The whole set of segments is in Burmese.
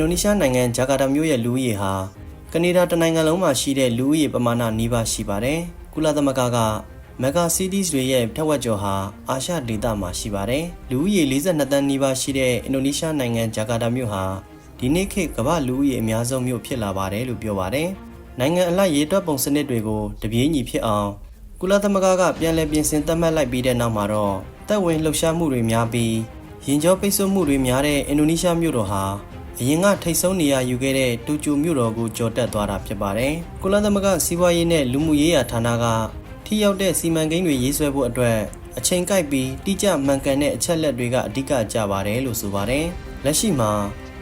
ဒိုနီးရှားနိုင်ငံဂျာကာတာမြို့ရဲ့လူဦးရေဟာကနေဒါတနိုင်ငံလုံးမှာရှိတဲ့လူဦးရေပမာဏနီးပါးရှိပါတယ်။ကုလသမဂ္ဂကမဂါစီးတီးစ်တွေရဲ့ထက်ဝက်ကျော်ဟာအာရှဒေသမှာရှိပါတယ်။လူဦးရေ42တန်းနီးပါးရှိတဲ့အင်ဒိုနီးရှားနိုင်ငံဂျာကာတာမြို့ဟာဒီနေ့ခေတ်ကမ္ဘာလူဦးရေအများဆုံးမြို့ဖြစ်လာပါတယ်လို့ပြောပါတယ်။နိုင်ငံအလိုက်ရေတွက်ပုံစနစ်တွေကိုတပြေးညီဖြစ်အောင်ကုလသမဂ္ဂကပြန်လည်ပြင်ဆင်သတ်မှတ်လိုက်ပြီးတဲ့နောက်မှာတော့တပ်ဝင်လှုပ်ရှားမှုတွေများပြီးရင်ကျော်ပိတ်ဆို့မှုတွေများတဲ့အင်ဒိုနီးရှားမြို့တော်ဟာ အရင်ကထိတ်ဆုံးနေရယူခဲ့တဲ့တူကျူမြို့တော်ကိုကျော်တက်သွားတာဖြစ်ပါတယ်။ကုလသမဂ္ဂစီးပွားရေးနဲ့လူမှုရေးရာဌာနကထိရောက်တဲ့စီမံကိန်းတွေရေးဆွဲဖို့အတွက်အချိန်ကိုက်ပြီးတိကျမှန်ကန်တဲ့အချက်လက်တွေကအဓိကကျပါတယ်လို့ဆိုပါတယ်။လက်ရှိမှာ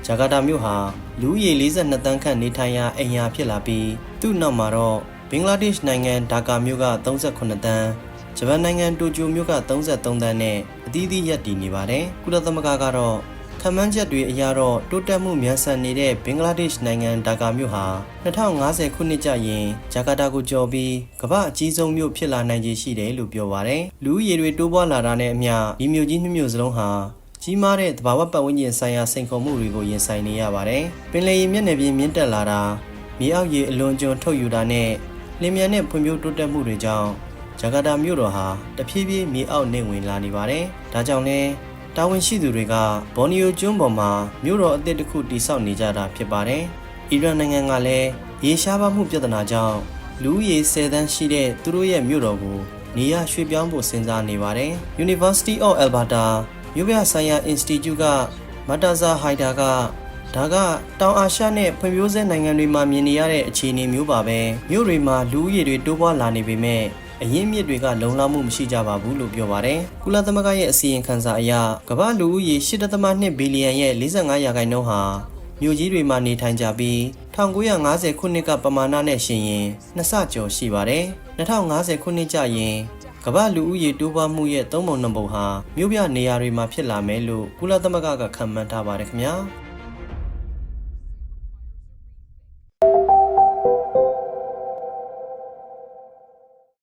ဂျာကာတာမြို့ဟာလူဦးရေ42တန်းခန့်နေထိုင်ရာအိမ်ယာဖြစ်လာပြီးသူ့နောက်မှာတော့ဘင်္ဂလားဒေ့ရှ်နိုင်ငံဒါကာမြို့က38တန်းဂျပန်နိုင်ငံတိုကျိုမြို့က33တန်းနဲ့အသီးသီးရပ်တည်နေပါတယ်။ကုလသမဂ္ဂကတော့ ခန့်မှန်းချက်တွေအရတော့တိုးတက်မှုမြန်ဆန်နေတဲ့ဘင်္ဂလားဒေ့ရှ်နိုင်ငံဒါကာမြို့ဟာ2050ခုနှစ်ကျရင်ဂျာကာတာကိုကျော်ပြီးကမ္ဘာအကြီးဆုံးမြို့ဖြစ်လာနိုင်ခြေရှိတယ်လို့ပြောပါတယ်။လူဦးရေတွေတိုးပွားလာတာနဲ့အမျှဒီမြို့ကြီးနှစ်မြို့စလုံးဟာကြီးမားတဲ့သဘာဝပတ်ဝန်းကျင်ဆိုင်ရာစိန်ခေါ်မှုတွေကိုရင်ဆိုင်နေရပါတယ်။ပင်လယ်ရေမျက်နှာပြင်မြင့်တက်လာတာမြေအောက်ရေအလွန်ကျွံထုတ်ယူတာနဲ့လင်းမြန်တဲ့ဖွံ့ဖြိုးတိုးတက်မှုတွေကြောင့်ဂျကာတာမြို့တော်ဟာတဖြည်းဖြည်းမြေအောက်နှိမ့်ဝင်လာနေပါတယ်။ဒါကြောင့်လည်း တာဝန်ရှိသူတွေကဘော်နီယိုကျွန်းပေါ်မှာမြို့တော်အသစ်တစ်ခုတည်ဆောက်နေကြတာဖြစ်ပါတယ်။အီရန်နိုင်ငံကလည်းရေရှားပါမှုပြဿနာကြောင့်လူဦးရေ10သန်းရှိတဲ့သူတို့ရဲ့မြို့တော်ကိုနေရရွှေ့ပြောင်းဖို့စဉ်းစားနေပါတယ်။ University of Alberta မြို့ပြဆိုင်ရာ Institute ကမတာဇာဟိုင်ဒါကဒါကတောင်အာရှနဲ့ဖွံ့ဖြိုးဆဲနိုင်ငံတွေမှာမြင်နေရတဲ့အခြေအနေမျိုးပါပဲမြို့တွေမှာလူဦးရေတွေတိုးပွားလာနေပေမဲ့ အရင်းမြစ်တွေကလုံလောက်မှုမရှိကြပါဘူးလို့ပြောပါတယ်ကုလသမဂ္ဂရဲ့အစီရင်ခံစာအရကမ္ဘာလူဦးရေ8.2ဘီလီယံရဲ့45ရာခိုင်နှုန်းဟာမြို့ကြီးတွေမှာနေထိုင်ကြပြီး1950ခုနှစ်ကပမာဏနဲ့ရှင်ရင်နှစ်ဆကျော်ရှိပါတယ်2050ခုနှစ်ကျရင်ကမ္ဘာလူဦးရေတိုးပွားမှုရဲ့သုံးပုံနှစ်ပုံဟာမြို့ပြနေရာတွေမှာဖြစ်လာမယ်လို့ကုလသမဂ္ဂကခန့်မှန်းထားပါတယ်ခင်ဗျာ